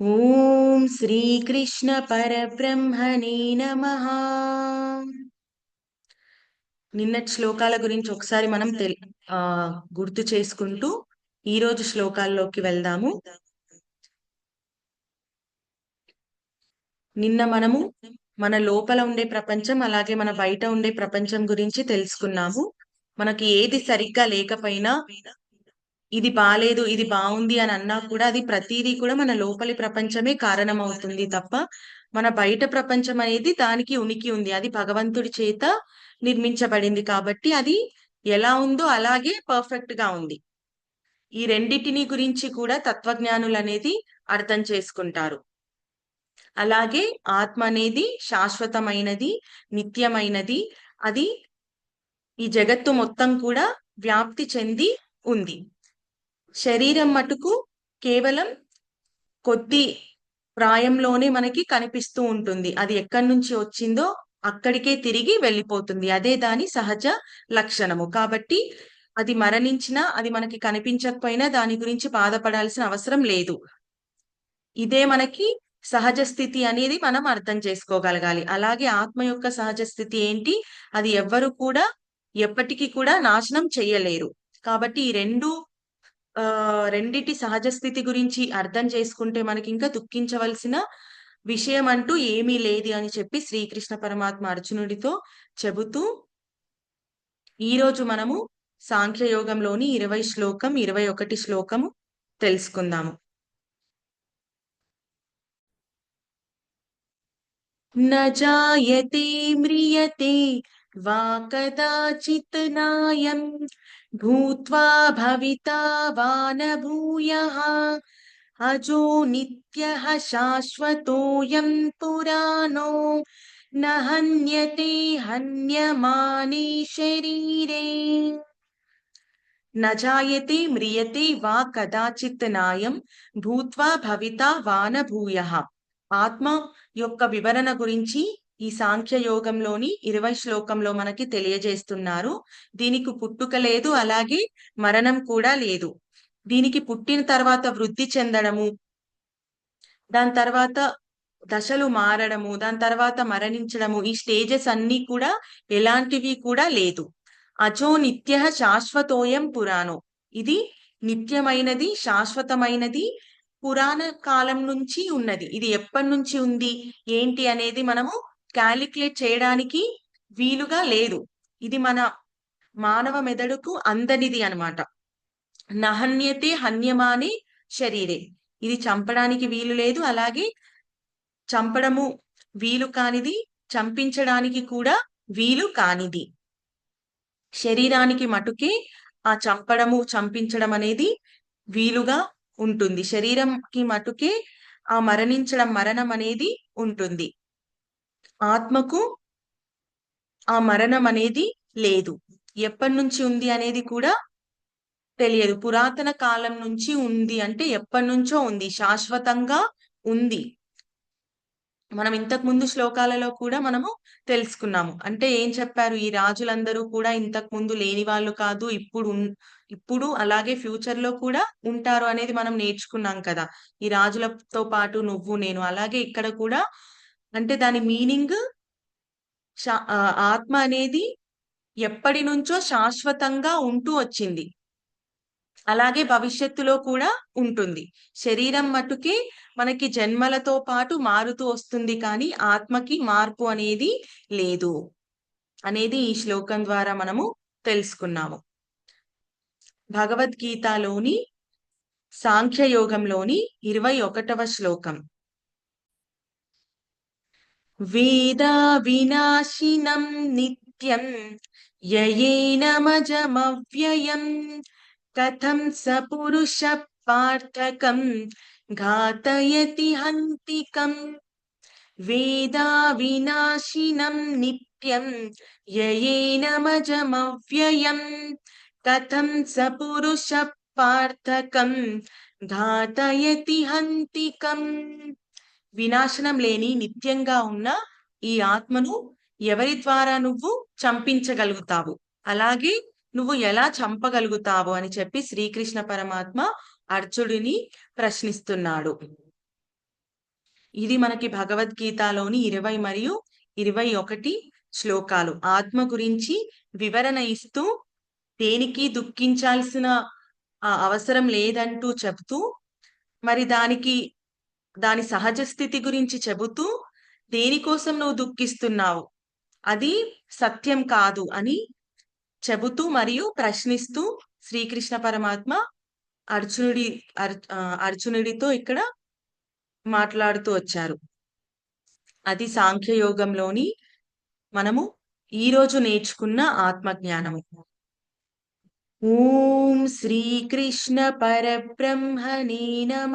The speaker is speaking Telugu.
ఓం శ్రీకృష్ణ పరబ్రహ్మణే నమ. నిన్నటి శ్లోకాల గురించి ఒకసారి మనం తెల్ ఆ గుర్తు చేసుకుంటూ ఈ రోజు శ్లోకాల్లోకి వెళ్దాము. నిన్న మనము మన లోపల ఉండే ప్రపంచం అలాగే మన బయట ఉండే ప్రపంచం గురించి తెలుసుకున్నాము. మనకి ఏది సరిగ్గా లేకపోయినా ఇది బాలేదు ఇది బాగుంది అని అన్నా కూడా అది ప్రతిదీ కూడా మన లోపలి ప్రపంచమే కారణం అవుతుంది తప్ప మన బయట ప్రపంచం అనేది దానికి ఉనికి ఉంది. అది భగవంతుడి చేత నిర్మించబడింది కాబట్టి అది ఎలా ఉందో అలాగే పర్ఫెక్ట్గా ఉంది. ఈ రెండిటిని గురించి కూడా తత్వజ్ఞానులు అనేది అర్థం చేసుకుంటారు. అలాగే ఆత్మ అనేది శాశ్వతమైనది నిత్యమైనది అది ఈ జగత్తు మొత్తం కూడా వ్యాప్తి చెంది ఉంది. శరీరం మటుకు కేవలం కొద్ది ప్రాయంలోనే మనకి కనిపిస్తూ ఉంటుంది. అది ఎక్కడి నుంచి వచ్చిందో అక్కడికే తిరిగి వెళ్ళిపోతుంది. అదే దాని సహజ లక్షణము. కాబట్టి అది మరణించినా అది మనకి కనిపించకపోయినా దాని గురించి బాధపడాల్సిన అవసరం లేదు. ఇదే మనకి సహజ స్థితి అనేది మనం అర్థం చేసుకోగలగాలి. అలాగే ఆత్మ యొక్క సహజ స్థితి ఏంటి? అది ఎవ్వరు కూడా ఎప్పటికీ కూడా నాశనం చెయ్యలేరు కాబట్టి ఈ రెండు రెండిటి సహజ స్థితి గురించి అర్థం చేసుకుంటే మనకి ఇంకా దుఃఖించవలసిన విషయం అంటూ ఏమీ లేదు అని చెప్పి శ్రీకృష్ణ పరమాత్మ అర్జునుడితో చెబుతూ ఈరోజు మనము సాంఖ్యయోగంలోని ఇరవై శ్లోకం ఇరవై ఒకటి శ్లోకము తెలుసుకుందాము. నాయతే మ్రియతే కదాచిత్ నాయం భూత్వా భవితా వా న భూయః అజో నిత్యః శాశ్వతోయం పురాణో न हन्यते हन्यमाने शरीरे न जायते म्रियते वा कदाचित् నాయం భూత్వా భవితా వాన భూయ ఆత్మ యొక్క వివరణ గురించి ఈ సాంఖ్య యోగంలోని ఇరవై శ్లోకంలో మనకి తెలియజేస్తున్నారు. దీనికి పుట్టుక లేదు అలాగే మరణం కూడా లేదు. దీనికి పుట్టిన తర్వాత వృద్ధి చెందడము దాని తర్వాత దశలు మారడము దాని తర్వాత మరణించడము ఈ స్టేజెస్ అన్ని కూడా ఎలాంటివి కూడా లేదు. అజో నిత్య శాశ్వతోయం పురాణో. ఇది నిత్యమైనది శాశ్వతమైనది పురాణ కాలం నుంచి ఉన్నది. ఇది ఎప్పటి నుంచి ఉంది ఏంటి అనేది మనము క్యాలిక్యులేట్ చేయడానికి వీలుగా లేదు. ఇది మన మానవ మెదడుకు అందనిది అనమాట నహన్యతే హన్యమానే శరీరే. ఇది చంపడానికి వీలు లేదు. అలాగే చంపడము వీలు కానిది చంపించడానికి కూడా వీలు కానిది. శరీరానికి మటుకే ఆ చంపడము చంపించడం అనేది వీలుగా ఉంటుంది. శరీరంకి మటుకే ఆ మరణించడం మరణం అనేది ఉంటుంది. ఆత్మకు ఆ మరణం అనేది లేదు. ఎప్పటి నుంచి ఉంది అనేది కూడా తెలియదు. పురాతన కాలం నుంచి ఉంది అంటే ఎప్పటి నుంచో ఉంది. శాశ్వతంగా ఉంది. మనం ఇంతకు ముందు శ్లోకాలలో కూడా మనము తెలుసుకున్నాము. అంటే ఏం చెప్పారు? ఈ రాజులందరూ కూడా ఇంతకు ముందు లేని వాళ్ళు కాదు. ఇప్పుడు ఇప్పుడు అలాగే ఫ్యూచర్లో కూడా ఉంటారు అనేది మనం నేర్చుకున్నాం కదా. ఈ రాజులతో పాటు నువ్వు నేను అలాగే ఇక్కడ కూడా అంటే దాని మీనింగ్ ఆత్మ అనేది ఎప్పటి నుంచో శాశ్వతంగా ఉంటూ వచ్చింది. అలాగే భవిష్యత్తులో కూడా ఉంటుంది. శరీరం మటుకే మనకి జన్మలతో పాటు మారుతూ వస్తుంది కానీ ఆత్మకి మార్పు అనేది లేదు అనేది ఈ శ్లోకం ద్వారా మనము తెలుసుకున్నాము. భగవద్గీతలోని సాంఖ్యయోగంలోని ఇరవై ఒకటవ శ్లోకం. वेदाविनाशिनं नित्यम् ययेन स कथं सपुरुषपार्थकं घातयति हन्तिकम् वेदाविनाशिनं नित्यं ययेन स कथं सपुरुषपार्थकं घातयति हन्तिकम्। వినాశనం లేని నిత్యంగా ఉన్న ఈ ఆత్మను ఎవరి ద్వారా నువ్వు చంపించగలుగుతావు? అలాగే నువ్వు ఎలా చంపగలుగుతావు? అని చెప్పి శ్రీకృష్ణ పరమాత్మ అర్జుడిని ప్రశ్నిస్తున్నాడు. ఇది మనకి భగవద్గీతలోని ఇరవై మరియు ఇరవై ఒకటి శ్లోకాలు. ఆత్మ గురించి వివరణ ఇస్తూ దేనికి దుఃఖించాల్సిన అవసరం లేదంటూ చెబుతూ మరి దానికి దాని సహజ స్థితి గురించి చెబుతూ దేనికోసం నువ్వు దుఃఖిస్తున్నావు? అది సత్యం కాదు అని చెబుతూ మరియు ప్రశ్నిస్తూ శ్రీకృష్ణ పరమాత్మ అర్జునుడి అర్- అర్జునుడితో ఇక్కడ మాట్లాడుతూ వచ్చారు. అది సాంఖ్యయోగంలోని మనము ఈ రోజు నేర్చుకున్న ఆత్మజ్ఞానము. ఓం శ్రీకృష్ణ పరబ్రహ్మణే నమ.